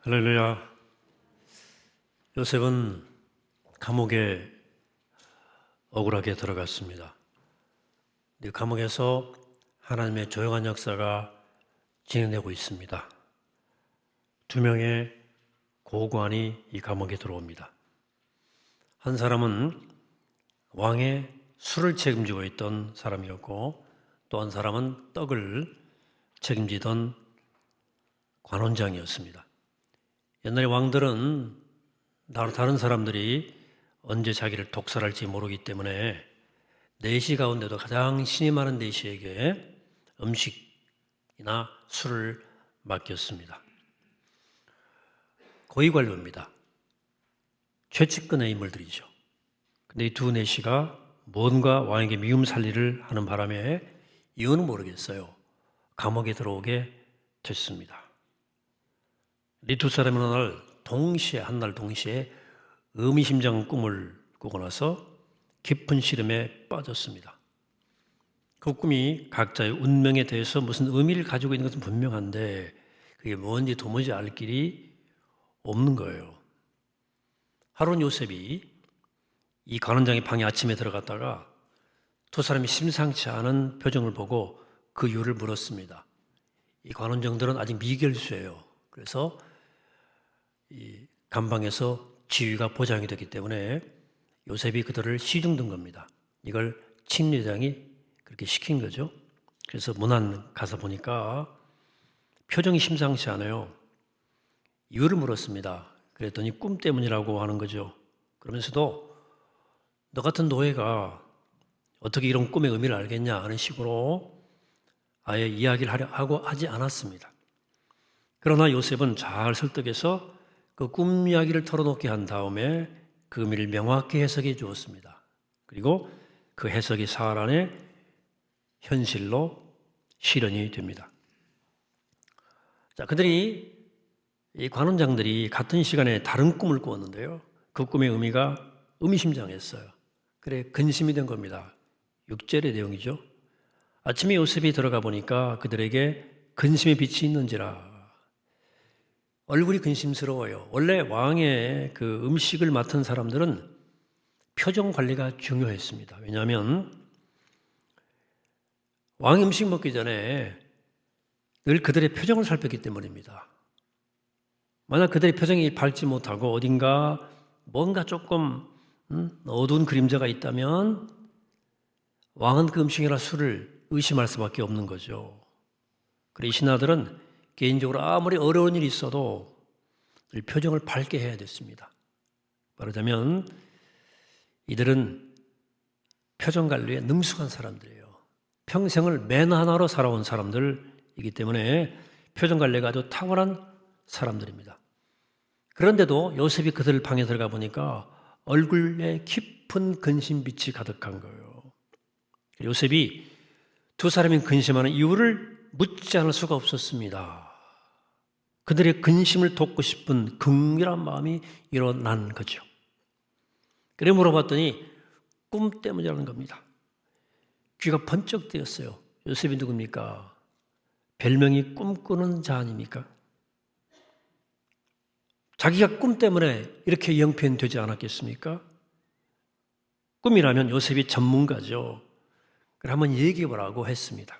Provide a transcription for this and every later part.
할렐루야. 요셉은 감옥에 억울하게 들어갔습니다. 이 감옥에서 하나님의 조용한 역사가 진행되고 있습니다. 두 명의 고관이 이 감옥에 들어옵니다. 한 사람은 왕의 술을 책임지고 있던 사람이었고 또 한 사람은 떡을 책임지던 관원장이었습니다. 옛날에 왕들은 다른 사람들이 언제 자기를 독살할지 모르기 때문에 내시 가운데도 가장 신이 많은 내시에게 음식이나 술을 맡겼습니다. 고위 관료입니다. 최측근의 인물들이죠. 근데 이 두 내시가 뭔가 왕에게 미움 살리를 하는 바람에 이유는 모르겠어요. 감옥에 들어오게 됐습니다. 이 두 사람은 날 동시에 한 날 동시에 의미심장한 꿈을 꾸고 나서 깊은 시름에 빠졌습니다. 그 꿈이 각자의 운명에 대해서 무슨 의미를 가지고 있는 것은 분명한데 그게 뭔지 도무지 알 길이 없는 거예요. 하론 요셉이 이 관원장의 방에 아침에 들어갔다가 두 사람이 심상치 않은 표정을 보고 그 이유를 물었습니다. 이 관원장들은 아직 미결수예요. 그래서 이 감방에서 지위가 보장이 되기 때문에 요셉이 그들을 시중든 겁니다. 이걸 침례장이 그렇게 시킨 거죠. 그래서 문안 가서 보니까 표정이 심상치 않아요. 이유를 물었습니다. 그랬더니 꿈 때문이라고 하는 거죠. 그러면서도 너 같은 노예가 어떻게 이런 꿈의 의미를 알겠냐 하는 식으로 아예 이야기를 하려 하고 하지 않았습니다. 그러나 요셉은 잘 설득해서 그 꿈 이야기를 털어놓게 한 다음에 그 의미를 명확히 해석해 주었습니다. 그리고 그 해석이 사흘 안에 현실로 실현이 됩니다. 자, 그들이 이 관원장들이 같은 시간에 다른 꿈을 꾸었는데요. 그 꿈의 의미가 의미심장했어요. 그래 근심이 된 겁니다. 6절의 내용이죠. 아침에 요셉이 들어가 보니까 그들에게 근심의 빛이 있는지라 얼굴이 근심스러워요. 원래 왕의 그 음식을 맡은 사람들은 표정 관리가 중요했습니다. 왜냐하면 왕 음식 먹기 전에 늘 그들의 표정을 살폈기 때문입니다. 만약 그들의 표정이 밝지 못하고 어딘가 뭔가 조금 음, 어두운 그림자가 있다면 왕은 그 음식이나 술을 의심할 수밖에 없는 거죠. 그래 이 신하들은 개인적으로 아무리 어려운 일이 있어도 늘 표정을 밝게 해야 됐습니다. 말하자면 이들은 표정 관리에 능숙한 사람들이에요. 평생을 매너 하나로 살아온 사람들이기 때문에 표정 관리가 아주 탁월한 사람들입니다. 그런데도 요셉이 그들 방에 들어가 보니까 얼굴에 깊은 근심빛이 가득한 거예요. 요셉이 두 사람이 근심하는 이유를 묻지 않을 수가 없었습니다. 그들의 근심을 돕고 싶은 긍휼한 마음이 일어난 거죠. 그래 물어봤더니 꿈 때문이라는 겁니다. 귀가 번쩍 뜨였어요. 요셉이 누굽니까? 별명이 꿈꾸는 자 아닙니까? 자기가 꿈 때문에 이렇게 영편되지 않았겠습니까? 꿈이라면 요셉이 전문가죠. 그래 한번 얘기해 보라고 했습니다.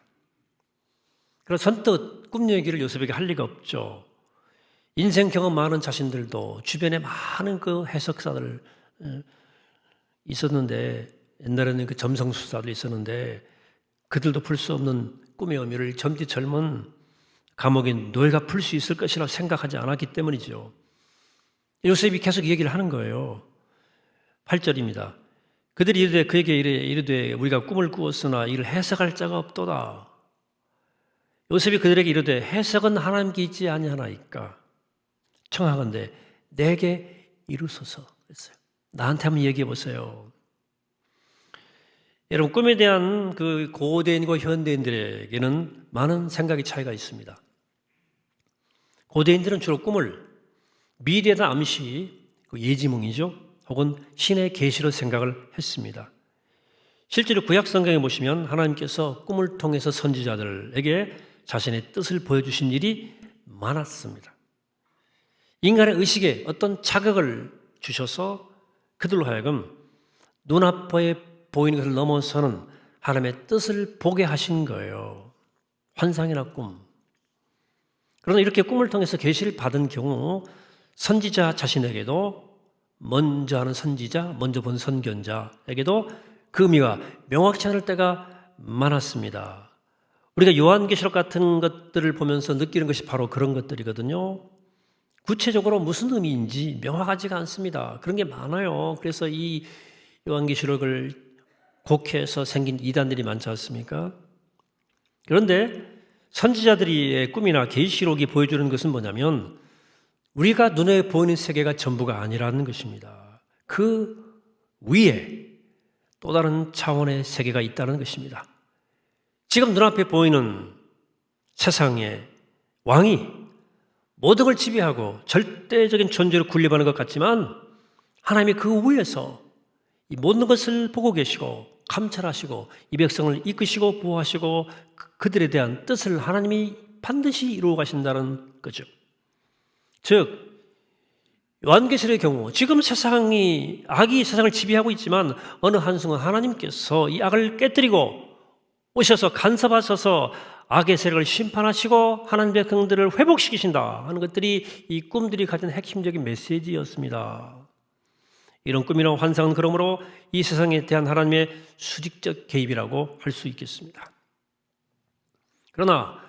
그래서 선뜻 꿈 얘기를 요셉에게 할 리가 없죠. 인생 경험 많은 자신들도 주변에 많은 그 해석사들 있었는데 옛날에는 그 점성수사도 있었는데 그들도 풀 수 없는 꿈의 의미를 젊디 젊은 감옥인 노예가 풀 수 있을 것이라 생각하지 않았기 때문이죠. 요셉이 계속 얘기를 하는 거예요. 8절입니다. 그들이 이르되 그에게 이르, 이르되 우리가 꿈을 꾸었으나 이를 해석할 자가 없도다. 요셉이 그들에게 이르되 해석은 하나님께 있지 아니하나이까. 청하건대 내게 이루소서 그랬어요. 나한테 한번 얘기해 보세요. 여러분 꿈에 대한 그 고대인과 현대인들에게는 많은 생각의 차이가 있습니다. 고대인들은 주로 꿈을 미래나 암시, 그 예지몽이죠. 혹은 신의 계시로 생각을 했습니다. 실제로 구약 성경에 보시면 하나님께서 꿈을 통해서 선지자들에게 자신의 뜻을 보여주신 일이 많았습니다. 인간의 의식에 어떤 자극을 주셔서 그들로 하여금 눈앞에 보이는 것을 넘어서는 하나님의 뜻을 보게 하신 거예요. 환상이나 꿈. 그러나 이렇게 꿈을 통해서 계시를 받은 경우 선지자 자신에게도 먼저 하는 선지자, 먼저 본 선견자에게도 그 의미가 명확치 않을 때가 많았습니다. 우리가 요한계시록 같은 것들을 보면서 느끼는 것이 바로 그런 것들이거든요. 구체적으로 무슨 의미인지 명확하지가 않습니다. 그런 게 많아요. 그래서 이 요한계시록을 곡해서 생긴 이단들이 많지 않습니까? 그런데 선지자들의 꿈이나 계시록이 보여주는 것은 뭐냐면 우리가 눈에 보이는 세계가 전부가 아니라는 것입니다. 그 위에 또 다른 차원의 세계가 있다는 것입니다. 지금 눈앞에 보이는 세상의 왕이 모든 걸 지배하고 절대적인 존재로 군림하는 것 같지만 하나님이 그 위에서 이 모든 것을 보고 계시고 감찰하시고 이 백성을 이끄시고 보호하시고 그- 그들에 대한 뜻을 하나님이 반드시 이루어 가신다는 거죠. 즉 요한계시의 경우 지금 세상이 악이 세상을 지배하고 있지만 어느 한순간 하나님께서 이 악을 깨뜨리고 오셔서 간섭하셔서 악의 세력을 심판하시고 하나님 백성들을 회복시키신다 하는 것들이 이 꿈들이 가진 핵심적인 메시지였습니다. 이런 꿈이나 환상은 그러므로 이 세상에 대한 하나님의 수직적 개입이라고 할 수 있겠습니다. 그러나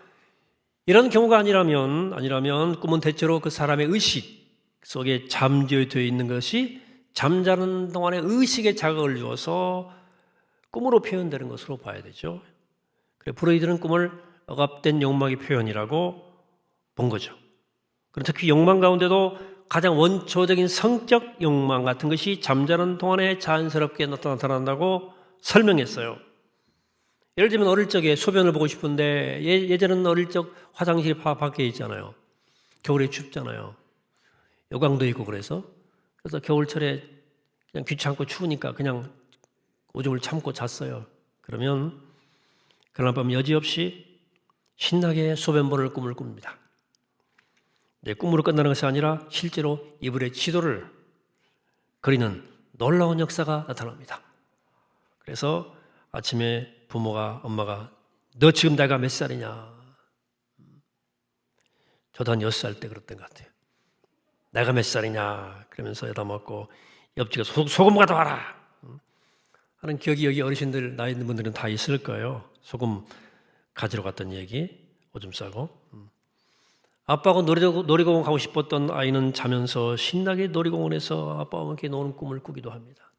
이런 경우가 아니라면 아니라면 꿈은 대체로 그 사람의 의식 속에 잠재되어 있는 것이 잠자는 동안에 의식에 자극을 주어서 꿈으로 표현되는 것으로 봐야 되죠. 그래 브로이드는 꿈을 억압된 욕망의 표현이라고 본 거죠. 그럼 특히 욕망 가운데도 가장 원초적인 성적 욕망 같은 것이 잠자는 동안에 자연스럽게 나타난다고 설명했어요. 예를 들면 어릴 적에 소변을 보고 싶은데 예, 예전에는 어릴 적 화장실이 바- 밖에 있잖아요. 겨울에 춥잖아요. 요강도 있고 그래서 그래서 겨울철에 그냥 귀찮고 추우니까 그냥 오줌을 참고 잤어요. 그러면 그날 밤 여지없이 신나게 소변보를 꿈을 꿉니다. 내 꿈으로 끝나는 것이 아니라 실제로 이불에 지도를 그리는 놀라운 역사가 나타납니다. 그래서 아침에 부모가 엄마가 너 지금 내가 몇 살이냐? 저도 한 여섯 살때 그랬던 것 같아요. 내가 몇 살이냐? 그러면서 여다 먹고 옆집에 소, 소금 가져와라. 하는 기억이 여기 어르신들 나이 있는 분들은 다 있을 거예요. 소금 가지러 갔던 얘기 오줌 싸고. 음. 아빠하고 놀이공, 놀이공원 가고 싶었던 아이는 자면서 신나게 놀이공원에서 아빠와 함께 노는 꿈을 꾸기도 합니다.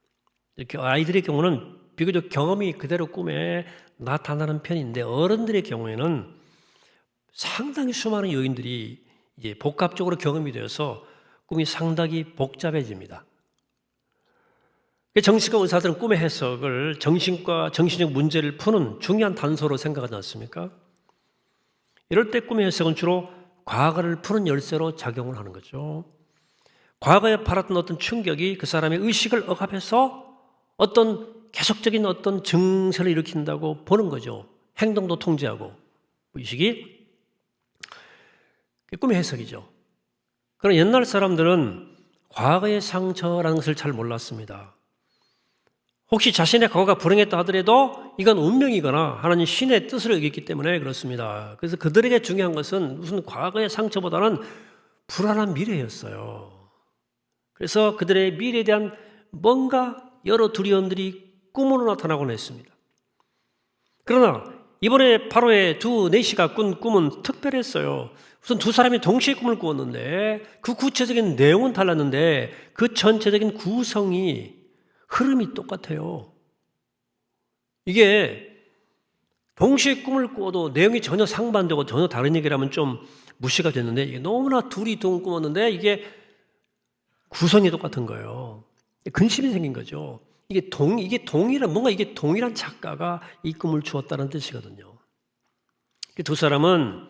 이렇게 아이들의 경우는 비교적 경험이 그대로 꿈에 나타나는 편인데 어른들의 경우에는 상당히 수많은 요인들이 이제 복합적으로 경험이 되어서 꿈이 상당히 복잡해집니다. 정신과 의사들은 꿈의 해석을 정신과 정신적 문제를 푸는 중요한 단서로 생각하지 않습니까? 이럴 때 꿈의 해석은 주로 과거를 푸는 열쇠로 작용을 하는 거죠. 과거에 받았던 어떤 충격이 그 사람의 의식을 억압해서 어떤 계속적인 어떤 증세를 일으킨다고 보는 거죠. 행동도 통제하고 의식이 그게 꿈의 해석이죠. 그러나 옛날 사람들은 과거의 상처라는 것을 잘 몰랐습니다. 혹시 자신의 과거가 불행했다 하더라도 이건 운명이거나 하나님 신의 뜻을 여겼기 때문에 그렇습니다. 그래서 그들에게 중요한 것은 무슨 과거의 상처보다는 불안한 미래였어요. 그래서 그들의 미래에 대한 뭔가 여러 두려움들이 꿈으로 나타나곤 했습니다. 그러나 이번에 바로의 두 내시가 꾼 꿈은 특별했어요. 우선 두 사람이 동시에 꿈을 꾸었는데 그 구체적인 내용은 달랐는데 그 전체적인 구성이 흐름이 똑같아요. 이게 동시에 꿈을 꾸어도 내용이 전혀 상반되고 전혀 다른 얘기라면 좀 무시가 됐는데 이게 너무나 둘이 동을 꾸었는데 이게 구성이 똑같은 거예요. 근심이 생긴 거죠. 이게 동 이게 동일한 뭔가 이게 동일한 작가가 이 꿈을 주었다는 뜻이거든요. 두 사람은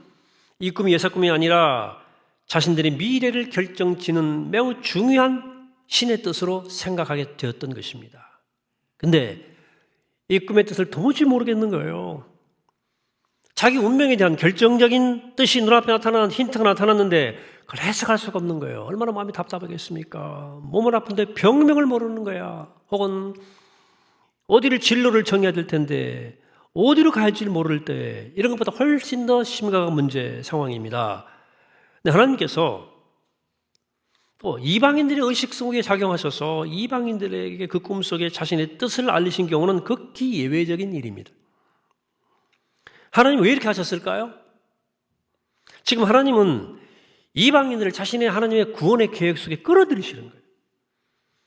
이 꿈이 예사 꿈이 아니라 자신들의 미래를 결정짓는 매우 중요한 신의 뜻으로 생각하게 되었던 것입니다. 근데 이 꿈의 뜻을 도무지 모르겠는 거예요. 자기 운명에 대한 결정적인 뜻이 눈앞에 나타난 힌트가 나타났는데 그걸 해석할 수가 없는 거예요. 얼마나 마음이 답답하겠습니까? 몸은 아픈데 병명을 모르는 거야. 혹은 어디를 진로를 정해야 될 텐데 어디로 갈지 모를 때 이런 것보다 훨씬 더 심각한 문제 상황입니다. 근데 하나님께서 또 이방인들의 의식 속에 작용하셔서 이방인들에게 그 꿈속에 자신의 뜻을 알리신 경우는 극히 예외적인 일입니다. 하나님 왜 이렇게 하셨을까요? 지금 하나님은 이방인들을 자신의 하나님의 구원의 계획 속에 끌어들이시는 거예요.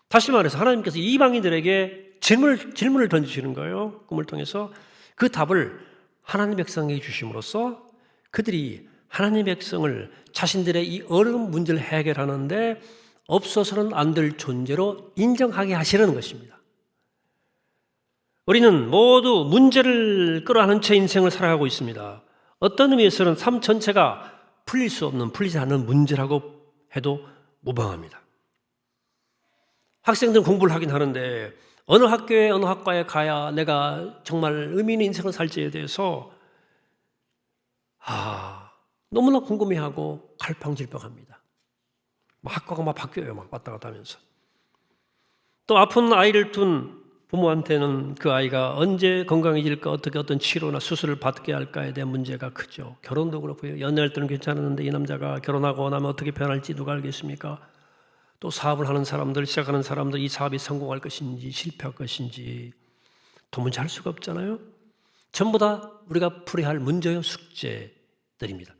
다시 말해서 하나님께서 이방인들에게 질문을, 질문을 던지시는 거예요. 꿈을 통해서 그 답을 하나님 백성에게 주심으로써 그들이 하나님 백성을 자신들의 이 어려운 문제를 해결하는데 없어서는 안 될 존재로 인정하게 하시려는 것입니다. 우리는 모두 문제를 끌어안은 채 인생을 살아가고 있습니다. 어떤 의미에서는 삶 전체가 풀릴 수 없는, 풀리지 않는 문제라고 해도 무방합니다. 학생들은 공부를 하긴 하는데 어느 학교에 어느 학과에 가야 내가 정말 의미 있는 인생을 살지에 대해서 아 너무나 궁금해하고 갈팡질팡합니다. 막 학과가 막 바뀌어요, 막 왔다 갔다 하면서. 또 아픈 아이를 둔 부모한테는 그 아이가 언제 건강해질까, 어떻게 어떤 치료나 수술을 받게 할까에 대한 문제가 크죠. 결혼도 그렇고요. 연애할 때는 괜찮았는데 이 남자가 결혼하고 나면 어떻게 변할지 누가 알겠습니까? 또 사업을 하는 사람들, 시작하는 사람들 이 사업이 성공할 것인지 실패할 것인지 도무지 할 수가 없잖아요. 전부 다 우리가 풀어야 할 문제요 숙제들입니다.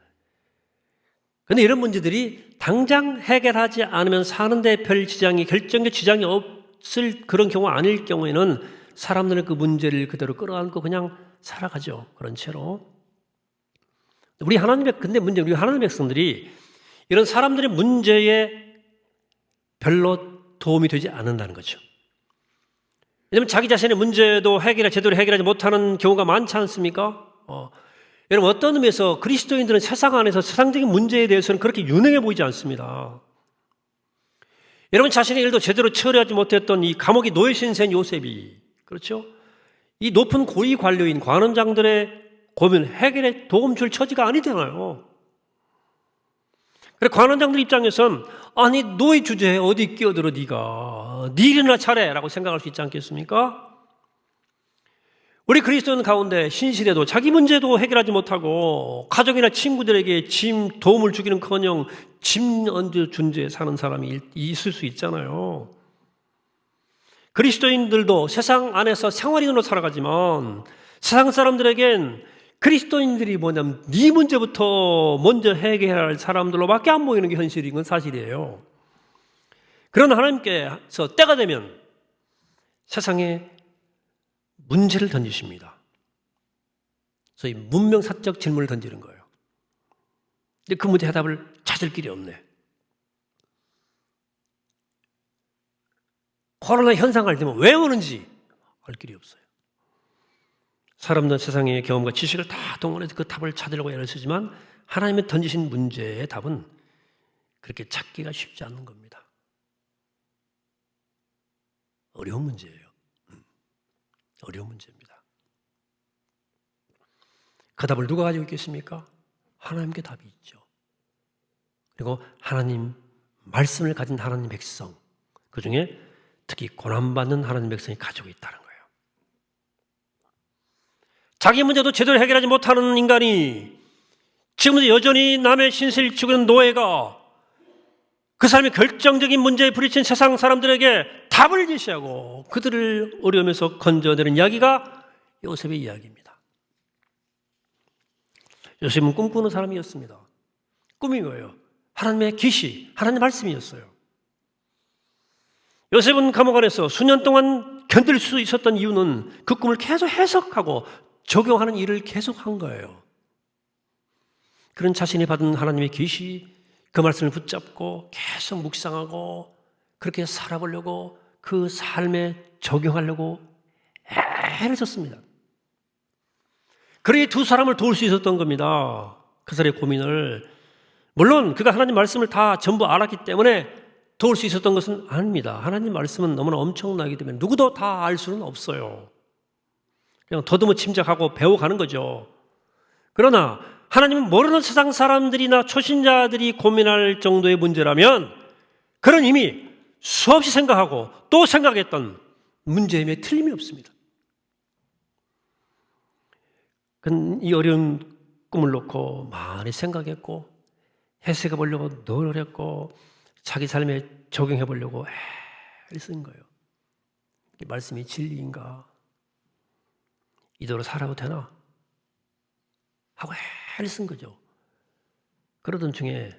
근데 이런 문제들이 당장 해결하지 않으면 사는데 별 지장이 결정적 지장이 없을 그런 경우가 아닐 경우에는 사람들은 그 문제를 그대로 끌어안고 그냥 살아가죠. 그런 채로. 우리 하나님의 근데 문제 우리 하나님의 백성들이 이런 사람들의 문제에 별로 도움이 되지 않는다는 거죠. 왜냐하면 자기 자신의 문제도 해결 제대로 해결하지 못하는 경우가 많지 않습니까? 어, 여러분 어떤 의미에서 그리스도인들은 세상 안에서 세상적인 문제에 대해서는 그렇게 유능해 보이지 않습니다. 여러분 자신의 일도 제대로 처리하지 못했던 이 감옥에 놓여 신생 요셉이 그렇죠? 이 높은 고위 관료인 관원장들의 고민 해결에 도움 줄 처지가 아니잖아요. 그래 관원장들 입장에선 아니 너의 주제에 어디 끼어들어 네가 네 일이나 차례라고 생각할 수 있지 않겠습니까? 우리 그리스도인 가운데 신실해도 자기 문제도 해결하지 못하고 가족이나 친구들에게 짐 도움을 주기는커녕 짐 얹어 준죄 사는 사람이 있을 수 있잖아요. 그리스도인들도 세상 안에서 생활인으로 살아가지만 세상 사람들에겐 그리스도인들이 뭐냐면 네 문제부터 먼저 해결할 사람들로밖에 안 보이는 게 현실인 건 사실이에요. 그런 하나님께서 때가 되면 세상에 문제를 던지십니다. 소위 문명사적 질문을 던지는 거예요. 근데 그 문제 해답을 찾을 길이 없네. 코로나 현상을 되면 왜 오는지 알 길이 없어요. 사람들은 세상의 경험과 지식을 다 동원해서 그 답을 찾으려고 애를 쓰지만 하나님의 던지신 문제의 답은 그렇게 찾기가 쉽지 않는 겁니다. 어려운 문제예요. 음. 어려운 문제입니다. 그 답을 누가 가지고 있겠습니까? 하나님께 답이 있죠. 그리고 하나님 말씀을 가진 하나님 백성 그 중에 특히 고난받는 하나님 백성이 가지고 있다는 거예요. 자기 문제도 제대로 해결하지 못하는 인간이 지금도 여전히 남의 신세를 지고 노예가 그 사람의 결정적인 문제에 부딪힌 세상 사람들에게 답을 제시하고 그들을 어려움에서 건져내는 이야기가 요셉의 이야기입니다. 요셉은 꿈꾸는 사람이었습니다. 꿈이 뭐예요? 하나님의 계시, 하나님의 말씀이었어요. 요셉은 감옥 안에서 수년 동안 견딜 수 있었던 이유는 그 꿈을 계속 해석하고 적용하는 일을 계속 한 거예요. 그런 자신이 받은 하나님의 계시, 그 말씀을 붙잡고 계속 묵상하고 그렇게 살아보려고 그 삶에 적용하려고 애를 썼습니다. 그러니 두 사람을 도울 수 있었던 겁니다. 그 사람의 고민을. 물론 그가 하나님 말씀을 다 전부 알았기 때문에 도울 수 있었던 것은 아닙니다. 하나님 말씀은 너무나 엄청나기 때문에 누구도 다 알 수는 없어요. 그냥 더듬어 침착하고 배워가는 거죠. 그러나 하나님은 모르는 세상 사람들이나 초신자들이 고민할 정도의 문제라면 그런 이미 수없이 생각하고 또 생각했던 문제임에 틀림이 없습니다. 이 어려운 꿈을 놓고 많이 생각했고 해석해 보려고 노력했고 자기 삶에 적용해 보려고 애를 쓴 거예요. 이 말씀이 진리인가? 이대로 살아도 되나? 하고 애 를쓴 거죠. 그러던 중에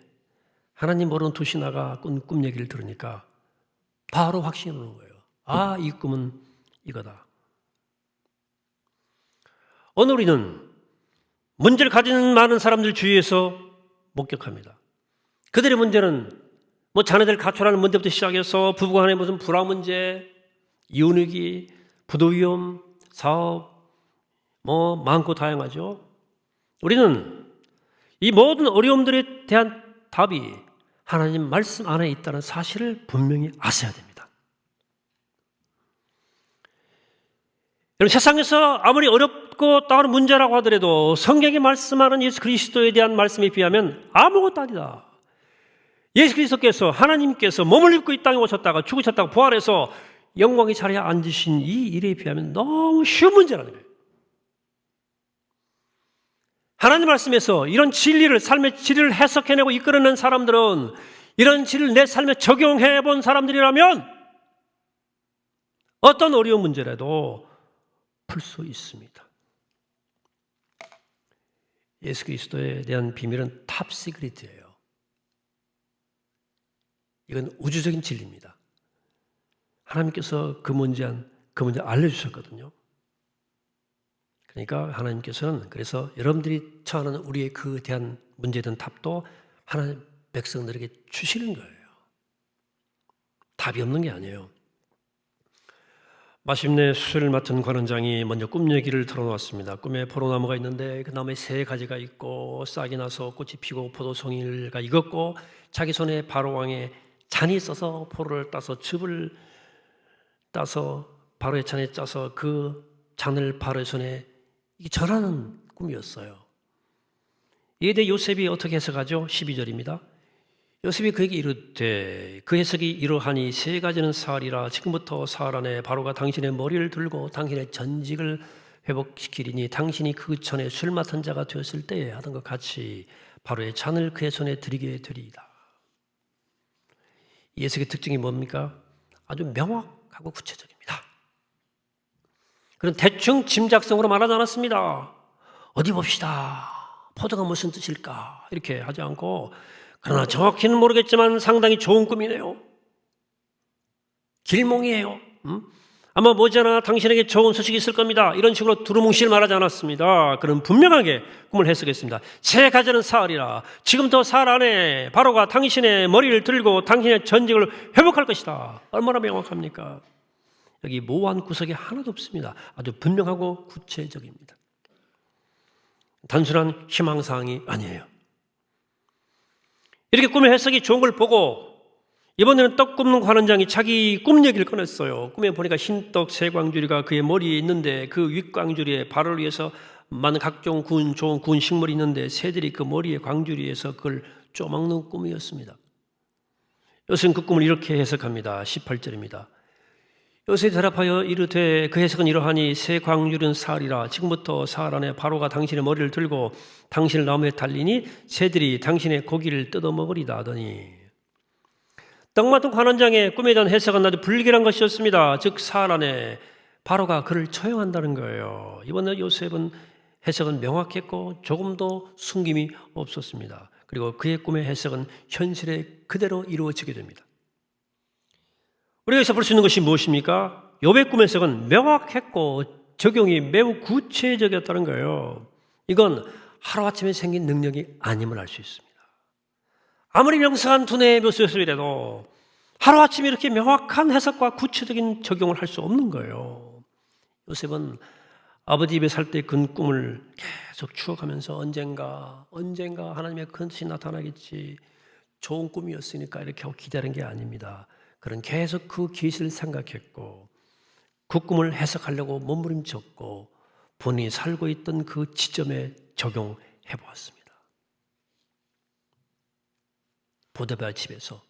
하나님 모르는 두 신하가 꾼 꿈 얘기를 들으니까 바로 확신이 오는 거예요. 아, 이 꿈은 이거다. 오늘 우리는 문제를 가진 많은 사람들 주위에서 목격합니다. 그들의 문제는 뭐 자녀들 가출하는 문제부터 시작해서 부부 간의 무슨 불화 문제, 이혼 위기, 부도 위험, 사업, 뭐 많고 다양하죠. 우리는 이 모든 어려움들에 대한 답이 하나님 말씀 안에 있다는 사실을 분명히 아셔야 됩니다. 여러분 세상에서 아무리 어렵고 다른 문제라고 하더라도 성경이 말씀하는 예수 그리스도에 대한 말씀에 비하면 아무것도 아니다. 예수 그리스도께서 하나님께서 몸을 입고 이 땅에 오셨다가 죽으셨다가 부활해서 영광의 자리에 앉으신 이 일에 비하면 너무 쉬운 문제라는 거예요. 하나님 말씀에서 이런 진리를 삶의 진리를 해석해내고 이끌어낸 사람들은 이런 진리를 내 삶에 적용해 본 사람들이라면 어떤 어려운 문제라도 풀 수 있습니다. 예수 그리스도에 대한 비밀은 탑 시크릿이에요. 이건 우주적인 진리입니다. 하나님께서 그 문제 그 문제 알려주셨거든요. 그러니까 하나님께서는 그래서 여러분들이 처하는 우리의 그 대한 문제에 답도 하나님 백성들에게 주시는 거예요. 답이 없는 게 아니에요. 마침내 수술을 맡은 관원장이 먼저 꿈 얘기를 털어놓았습니다. 꿈에 포로나무가 있는데 그 나무에 세 가지가 있고 싹이 나서 꽃이 피고 포도송이가 익었고 자기 손에 바로왕의 잔이 있어서 포로를 따서 즙을 따서 바로의 잔에 짜서 그 잔을 바로의 손에 전하는 꿈이었어요. 이에 대해 요셉이 어떻게 해석하죠? 12절입니다. 요셉이 그에게 이르되 그 해석이 이러하니 세 가지는 사하리라 지금부터 사할 안에 바로가 당신의 머리를 들고 당신의 전직을 회복시키리니 당신이 그 전에 술 맡은 자가 되었을 때에 하던 것 같이 바로의 잔을 그의 손에 드리게 되리이다. 이 해석의 특징이 뭡니까? 아주 명확하고 구체적입니다. 그런 대충 짐작성으로 말하지 않았습니다. 어디 봅시다. 포도가 무슨 뜻일까? 이렇게 하지 않고 그러나 정확히는 모르겠지만 상당히 좋은 꿈이네요. 길몽이에요. 음? 아마 머지않아 당신에게 좋은 소식이 있을 겁니다. 이런 식으로 두루뭉실 말하지 않았습니다. 그럼 분명하게 꿈을 해석했습니다. 새 가지는 사흘이라 지금부터 사흘 안에 바로가 당신의 머리를 들고 당신의 전직을 회복할 것이다. 얼마나 명확합니까? 여기 모호한 구석이 하나도 없습니다. 아주 분명하고 구체적입니다. 단순한 희망사항이 아니에요. 이렇게 꿈의 해석이 좋은 걸 보고 이번에는 떡 굽는 관원장이 자기 꿈 얘기를 꺼냈어요. 꿈에 보니까 흰떡 세 광주리가 그의 머리에 있는데 그 윗광주리에 발을 위해서 많은 각종 군 좋은 군 식물이 있는데 새들이 그 머리에 광주리에서 그걸 쪼먹는 꿈이었습니다. 요새는 그 꿈을 이렇게 해석합니다. 18절입니다. 요새 대답하여 이르되 그 해석은 이러하니 새 광률은 사흘이라 지금부터 사흘 안에 바로가 당신의 머리를 들고 당신을 나무에 달리니 새들이 당신의 고기를 뜯어먹으리다 하더니 떡 맡은 관원장의 꿈에 대한 해석은 아주 불길한 것이었습니다. 즉 사흘 안에 바로가 그를 처형한다는 거예요. 이번에 요셉은 해석은 명확했고 조금도 숨김이 없었습니다. 그리고 그의 꿈의 해석은 현실에 그대로 이루어지게 됩니다. 우리가 여기서 볼 수 있는 것이 무엇입니까? 욥의 꿈의 해석은 명확했고 적용이 매우 구체적이었다는 거예요. 이건 하루아침에 생긴 능력이 아님을 알 수 있습니다. 아무리 명상한 두뇌의 묘수였으더라도 하루아침에 이렇게 명확한 해석과 구체적인 적용을 할 수 없는 거예요. 요셉은 아버지 집에 살때큰 꿈을 계속 추억하면서 언젠가, 언젠가 하나님의 큰 뜻이 나타나겠지. 좋은 꿈이었으니까 이렇게 기다린 게 아닙니다. 그런 계속 그 기실을 생각했고 그 국금을 해석하려고 몸부림쳤고 본인이 살고 있던 그 지점에 적용해 보았습니다. 보데바 집에서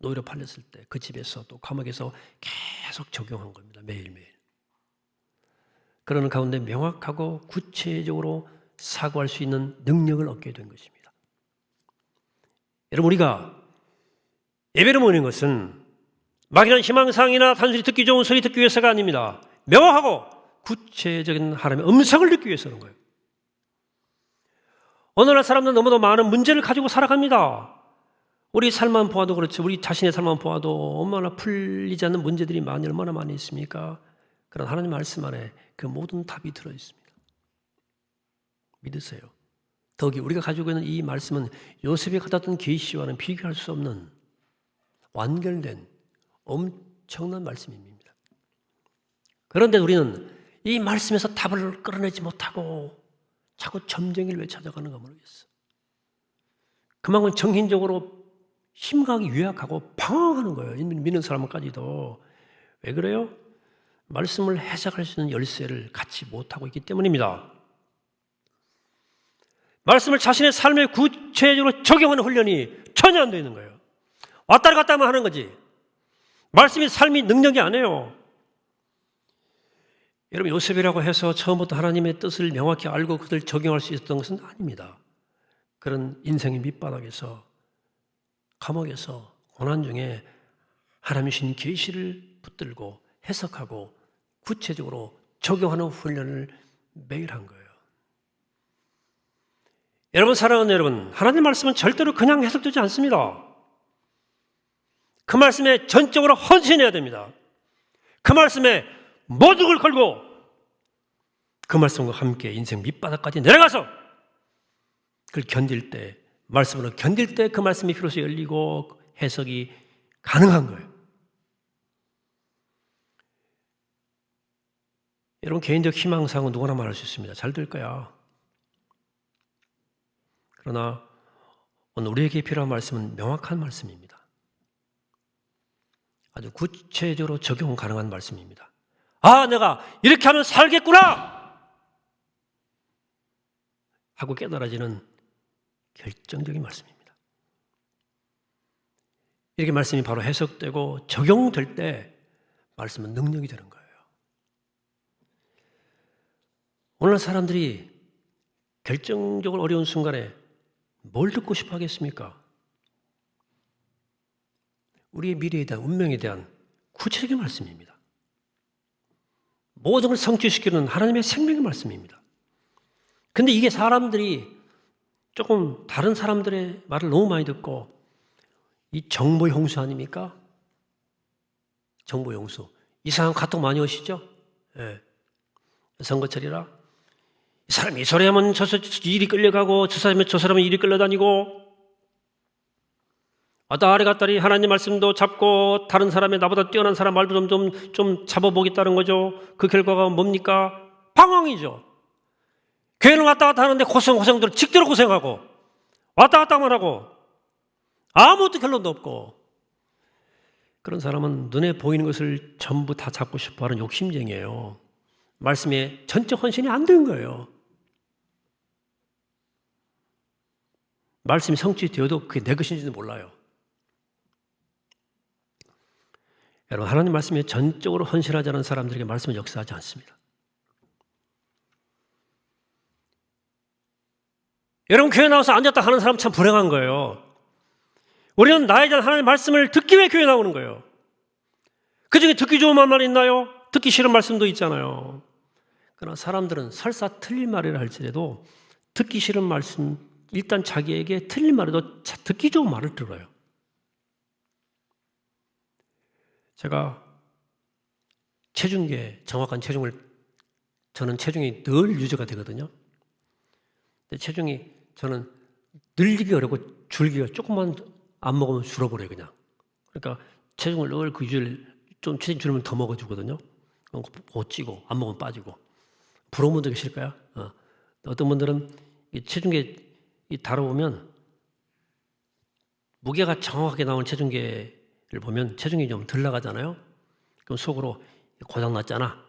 노예로 팔렸을 때 그 집에서 또 감옥에서 계속 적용한 겁니다. 매일매일. 그러는 가운데 명확하고 구체적으로 사고할 수 있는 능력을 얻게 된 것입니다. 여러분 우리가 예배를 모이는 것은 막연한 희망상이나 단순히 듣기 좋은 소리 듣기 위해서가 아닙니다. 명확하고 구체적인 하나님의 음성을 듣기 위해서는 거예요. 오늘날 사람들은 너무도 많은 문제를 가지고 살아갑니다. 우리 삶만 보아도 그렇죠. 우리 자신의 삶만 보아도 얼마나 풀리지 않는 문제들이 많이 얼마나 많이 있습니까? 그런 하나님 말씀 안에 그 모든 답이 들어 있습니다. 믿으세요. 더욱이 우리가 가지고 있는 이 말씀은 요셉이 가졌던 계시와는 비교할 수 없는 완결된 엄청난 말씀입니다. 그런데 우리는 이 말씀에서 답을 끌어내지 못하고 자꾸 점쟁이를 왜 찾아가는가 모르겠어. 그만큼 정신적으로 심각하게 유약하고 방황하는 거예요. 믿는 사람까지도. 왜 그래요? 말씀을 해석할 수 있는 열쇠를 갖지 못하고 있기 때문입니다. 말씀을 자신의 삶에 구체적으로 적용하는 훈련이 전혀 안 되어 있는 거예요. 왔다 갔다만 하는 거지. 말씀이 삶이 능력이 아니에요. 여러분 요셉이라고 해서 처음부터 하나님의 뜻을 명확히 알고 그들 적용할 수 있었던 것은 아닙니다. 그런 인생의 밑바닥에서 감옥에서 고난 중에 하나님이 신 계시를 붙들고 해석하고 구체적으로 적용하는 훈련을 매일 한 거예요. 여러분 사랑하는 여러분, 하나님 말씀은 절대로 그냥 해석되지 않습니다. 그 말씀에 전적으로 헌신해야 됩니다. 그 말씀에 모든 걸 걸고 그 말씀과 함께 인생 밑바닥까지 내려가서 그걸 견딜 때, 말씀으로 견딜 때 그 말씀이 비로소 열리고 해석이 가능한 거예요. 여러분 개인적 희망상은 누구나 말할 수 있습니다. 잘 될 거야. 그러나 오늘 우리에게 필요한 말씀은 명확한 말씀입니다. 아주 구체적으로 적용 가능한 말씀입니다. 아, 내가 이렇게 하면 살겠구나! 하고 깨달아지는 결정적인 말씀입니다. 이렇게 말씀이 바로 해석되고 적용될 때 말씀은 능력이 되는 거예요. 오늘 사람들이 결정적으로 어려운 순간에 뭘 듣고 싶어 하겠습니까? 우리의 미래에 대한 운명에 대한 구체적인 말씀입니다. 모든 걸 성취시키는 하나님의 생명의 말씀입니다. 근데 이게 사람들이 조금 다른 사람들의 말을 너무 많이 듣고 이 정보 용수 아닙니까? 정보 용수. 이상한 카톡 많이 오시죠? 예. 선거철이라 이 사람이 이 소리 하면 저 일이 끌려가고 저 사람이 저 사람은 일이 끌려다니고 왔다 아래 갔다리 하나님 말씀도 잡고 다른 사람의 나보다 뛰어난 사람 말도 좀, 좀, 좀 잡아보겠다는 거죠. 그 결과가 뭡니까? 방황이죠. 교회는 왔다 갔다 하는데 고생, 고생들 직대로 고생하고 왔다 갔다만 하고 아무것도 결론도 없고 그런 사람은 눈에 보이는 것을 전부 다 잡고 싶어 하는 욕심쟁이에요. 말씀에 전적 헌신이 안 된 거예요. 말씀이 성취되어도 그게 내 것인지도 몰라요. 여러분, 하나님 말씀에 전적으로 헌신하지 않은 사람들에게 말씀은 역사하지 않습니다. 여러분, 교회 나와서 앉았다 하는 사람 참 불행한 거예요. 우리는 나에 대한 하나님의 말씀을 듣기 위해 교회 나오는 거예요. 그 중에 듣기 좋은 말만 있나요? 듣기 싫은 말씀도 있잖아요. 그러나 사람들은 설사 틀린 말이라 할지라도 듣기 싫은 말씀, 일단 자기에게 틀린 말에도 듣기 좋은 말을 들어요. 제가 체중계, 정확한 체중을, 저는 체중이 늘 유지가 되거든요. 근데 체중이 저는 늘리기 어렵고 줄기가 조금만 안 먹으면 줄어버려요, 그냥. 그러니까 체중을 늘 그 유지를 좀 체중 줄이면 더 먹어주거든요. 못 찌고, 안 먹으면 빠지고. 부러운 분들 계실까요? 어. 어떤 분들은 체중계 다뤄보면 무게가 정확하게 나온 체중계를 보면 체중이 좀 덜 나가잖아요. 그럼 속으로 고장났잖아.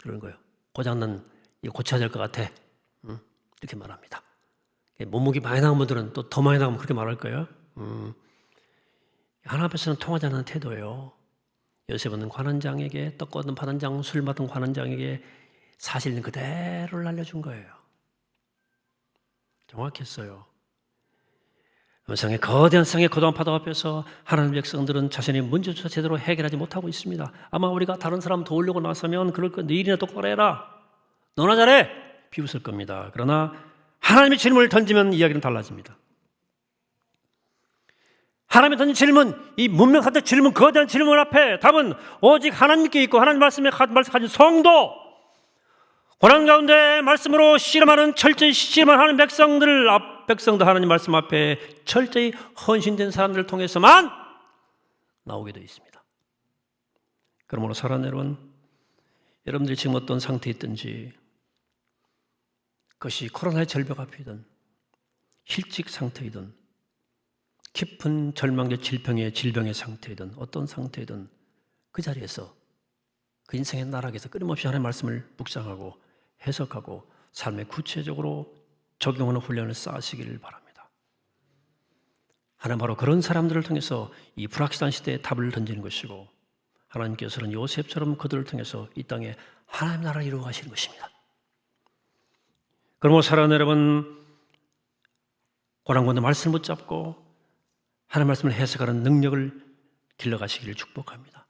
그런 거예요. 고장난, 고쳐야 될 것 같아. 응? 이렇게 말합니다. 몸무게 많이 나온 분들은 또 더 많이 나오면 그렇게 말할 거예요. 음, 하나님 앞에서는 통하지 않는 태도예요. 요셉은 관원장에게 떡 거둔 관원장, 술 받은 관원장에게 사실은 그대로를 알려준 거예요. 정확했어요. 세상의 거대한 상의 거대한 파도 앞에서 하나님 백성들은 자신의 문제조차 제대로 해결하지 못하고 있습니다. 아마 우리가 다른 사람 도우려고 나서면 그럴 거 내일이나 똑바로 해라. 너나 잘해. 비웃을 겁니다. 그러나 하나님의 질문을 던지면 이야기는 달라집니다. 하나님이 던진 질문, 이 문명 같은 질문, 거대한 질문 앞에 답은 오직 하나님께 있고 하나님 말씀에 가- 말씀 가진 성도, 고난 가운데 말씀으로 씨름하는 철저히 씨름하는 백성들 앞 백성도 하나님 말씀 앞에 철저히 헌신된 사람들을 통해서만 나오게 되어 있습니다. 그러므로 사랑하는 여러분, 여러분들이 지금 어떤 상태에 있든지 그것이 코로나의 절벽 앞이든 실직 상태이든 깊은 절망의 질병의 질병의 상태이든 어떤 상태이든 그 자리에서 그 인생의 나락에서 끊임없이 하나님의 말씀을 묵상하고 해석하고 삶에 구체적으로 적용하는 훈련을 쌓으시기를 바랍니다. 하나님 바로 그런 사람들을 통해서 이 불확실한 시대에 답을 던지는 것이고 하나님께서는 요셉처럼 그들을 통해서 이 땅에 하나님 나라를 이루어 가시는 것입니다. 그러므로 사랑하는 여러분 고난군의 말씀을 붙잡고 하나님 말씀을 해석하는 능력을 길러가시기를 축복합니다.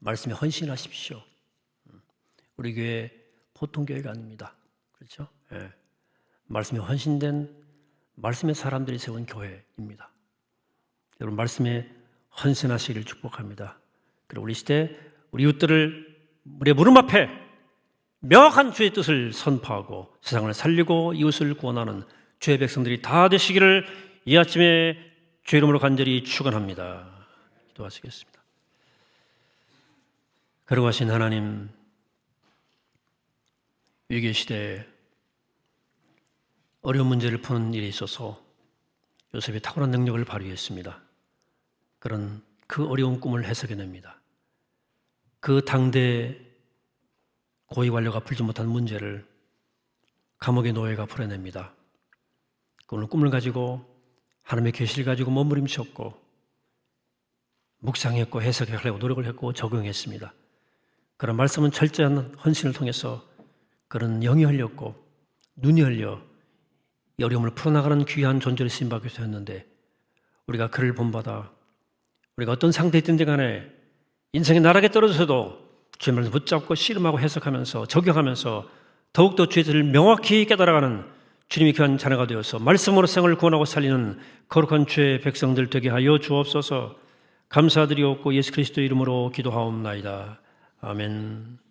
말씀에 헌신하십시오. 우리 교회 보통 교회가 아닙니다. 그렇죠? 예. 말씀에 헌신된 말씀의 사람들이 세운 교회입니다. 여러분 말씀에 헌신하시기를 축복합니다. 그리고 우리 시대 우리 이웃들을 우리의 무릎 앞에 명확한 주의 뜻을 선포하고 세상을 살리고 이웃을 구원하는 주의 백성들이 다 되시기를 이 아침에 주의 이름으로 간절히 축원합니다. 기도하시겠습니다. 그러고 하신 하나님 위기 시대에 어려운 문제를 푸는 일에 있어서 요셉이 탁월한 능력을 발휘했습니다. 그런 그 어려운 꿈을 해석해냅니다. 그 당대 고위 관료가 풀지 못한 문제를 감옥의 노예가 풀어냅니다. 오늘 꿈을 가지고 하나님의 계시를 가지고 몸부림쳤고 묵상했고 해석하려고 노력을 했고 적용했습니다. 그런 말씀은 철저한 헌신을 통해서 그런 영이 열렸고 눈이 열려 이 어려움을 풀어나가는 귀한 존재를 쓰임받게 되었는데 우리가 그를 본받아 우리가 어떤 상태에 있든지 간에 인생의 나락에 떨어져서도 주의 말씀 붙잡고 씨름하고 해석하면서 적용하면서 더욱더 주의 뜻을 명확히 깨달아가는 주님의 귀한 자녀가 되어서 말씀으로 생을 구원하고 살리는 거룩한 주의 백성들 되게 하여 주옵소서 감사드리옵고 예수 그리스도 이름으로 기도하옵나이다. 아멘.